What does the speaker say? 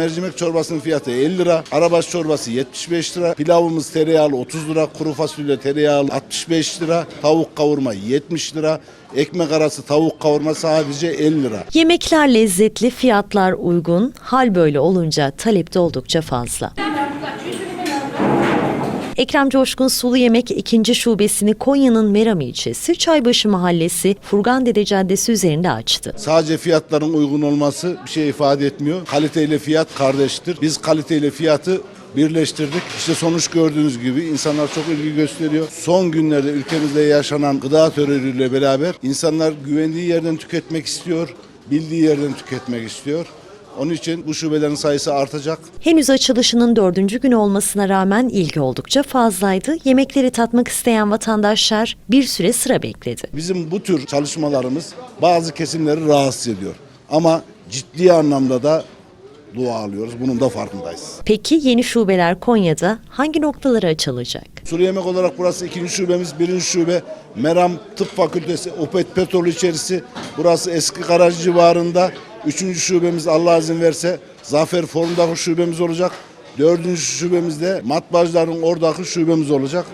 Mercimek çorbasının fiyatı 50 lira. Arabaş çorbası 75 lira. Pilavımız tereyağlı 30 lira. Kuru fasulye tereyağlı 65 lira. Tavuk kavurma 70 lira. Ekmek arası tavuk kavurma sadece 50 lira. Yemekler lezzetli, fiyatlar uygun. Hal böyle olunca talep de oldukça fazla. Ekrem Coşkun Sulu Yemek 2. şubesini Konya'nın Meram ilçesi Çaybaşı Mahallesi Furgan Dede Caddesi üzerinde açtı. Sadece fiyatların uygun olması bir şey ifade etmiyor. Kaliteyle fiyat kardeştir. Biz kaliteyle fiyatı birleştirdik. İşte sonuç gördüğünüz gibi insanlar çok ilgi gösteriyor. Son günlerde ülkemizde yaşanan gıda terörüyle beraber insanlar güvendiği yerden tüketmek istiyor, bildiği yerden tüketmek istiyor. Onun için bu şubelerin sayısı artacak. Henüz açılışının dördüncü günü olmasına rağmen ilgi oldukça fazlaydı. Yemekleri tatmak isteyen vatandaşlar bir süre sıra bekledi. Bizim bu tür çalışmalarımız bazı kesimleri rahatsız ediyor. Ama ciddi anlamda da dua alıyoruz. Bunun da farkındayız. Peki yeni şubeler Konya'da hangi noktalara açılacak? Suriye Yemek olarak burası ikinci şubemiz, birinci şube Meram Tıp Fakültesi, Opet Petrol içerisi. Burası eski garaj civarında. Üçüncü şubemiz Allah izin verse Zafer Forum'daki şubemiz olacak. Dördüncü şubemiz de Matbacıların oradaki şubemiz olacak.